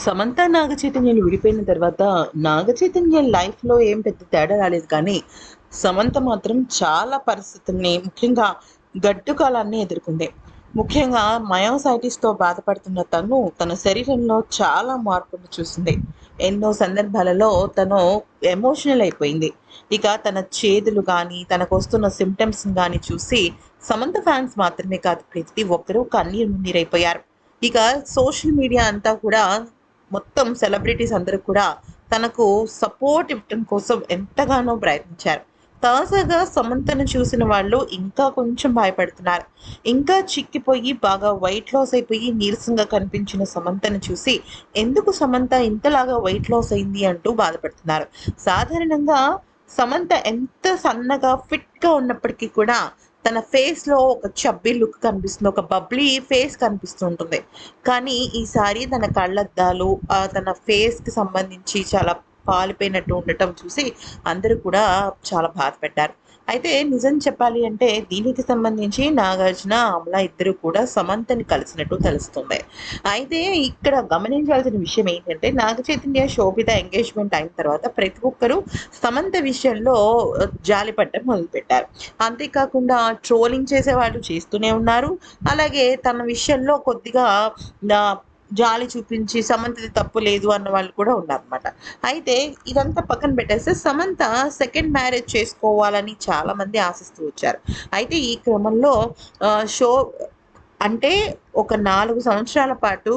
సమంత నాగచైతన్యలు విడిపోయిన తర్వాత నాగచైతన్య లైఫ్లో ఏం పెద్ద తేడా రాలేదు కానీ సమంత మాత్రం చాలా పరిస్థితుల్ని ముఖ్యంగా గడ్డు కాలాన్ని ఎదుర్కొంది. ముఖ్యంగా మయోసైటిస్తో బాధపడుతున్న తను తన శరీరంలో చాలా మార్పులు చూసింది. ఎన్నో సందర్భాలలో తను ఎమోషనల్ అయిపోయింది. ఇక తన చేదులు కానీ తనకు వస్తున్న సిమ్టమ్స్ కానీ చూసి సమంత ఫ్యాన్స్ మాత్రమే కాదు ప్రతి ఒక్కరూ కన్నీరు మున్నీరైపోయారు. ఇక సోషల్ మీడియా అంతా కూడా మొత్తం సెలబ్రిటీస్ అందరూ కూడా తనకు సపోర్ట్ ఇవ్వటం కోసం ఎంతగానో ప్రయత్నించారు. తాజాగా సమంతను చూసిన వాళ్ళు ఇంకా కొంచెం భయపడుతున్నారు. ఇంకా చిక్కిపోయి బాగా వైట్ లాస్ అయిపోయి నీరసంగా కనిపించిన సమంతను చూసి ఎందుకు సమంత ఇంతలాగా వైట్ లాస్ అయింది అంటూ బాధపడుతున్నారు. సాధారణంగా సమంత ఎంత సన్నగా ఫిట్గా ఉన్నప్పటికీ కూడా తన ఫేస్లో ఒక చబ్బీ లుక్ కనిపిస్తుంది ఒక బబ్లీ ఫేస్ కనిపిస్తూ ఉంటుంది కానీ ఈసారి తన కళ్ళద్దాలు ఆ, తన ఫేస్కి సంబంధించి చాలా పాలిపోయినట్టు ఉండటం చూసి అందరూ కూడా చాలా బాధపడ్డారు అయితే నిజం చెప్పాలి అంటే దీనికి సంబంధించి నాగార్జున అమల ఇద్దరు కూడా సమంతని కలిసినట్టు తెలుస్తుంది. అయితే ఇక్కడ గమనించాల్సిన విషయం ఏంటంటే నాగ చైతన్య శోభిత ఎంగేజ్మెంట్ అయిన తర్వాత ప్రతి ఒక్కరూ సమంత విషయంలో జాలిపడ్డం మొదలుపెట్టారు. అంతేకాకుండా ట్రోలింగ్ చేసేవాళ్ళు చేస్తూనే ఉన్నారు. అలాగే తన విషయంలో కొద్దిగా జాలి చూపించి సమంతది తప్పు లేదు అన్న వాళ్ళు కూడా ఉన్నారనమాట అయితే ఇదంతా పక్కన పెట్టేస్తే సమంత సెకండ్ మ్యారేజ్ చేసుకోవాలని చాలా మంది ఆశిస్తూ వచ్చారు. అయితే ఈ క్రమంలో షో అంటే ఒక నాలుగు సంవత్సరాల పాటు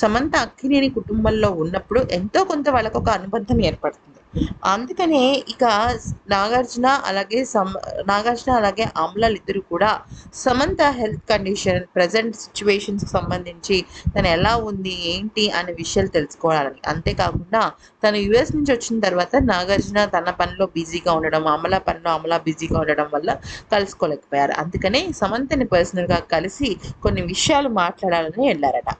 సమంత అక్కినేని కుటుంబంలో ఉన్నప్పుడు ఎంతో కొంత వాళ్ళకు ఒక అనుబంధం ఏర్పడుతుంది. అందుకనే ఇక నాగార్జున అలాగే సమ నాగార్జున అలాగే అమలాలు ఇద్దరు కూడా సమంత హెల్త్ కండిషన్ ప్రజెంట్ సిచ్యువేషన్స్కి సంబంధించి తను ఎలా ఉంది ఏంటి అనే విషయాలు తెలుసుకోవాలని అంతేకాకుండా తను యుఎస్ నుంచి వచ్చిన తర్వాత నాగార్జున తన పనిలో బిజీగా ఉండడం అమల పనిలో అమల బిజీగా ఉండడం వల్ల కలుసుకోలేకపోయారు. అందుకనే సమంతని పర్సనల్గా కలిసి కొన్ని విషయాలు మాట్లాడాలని వెళ్ళారట.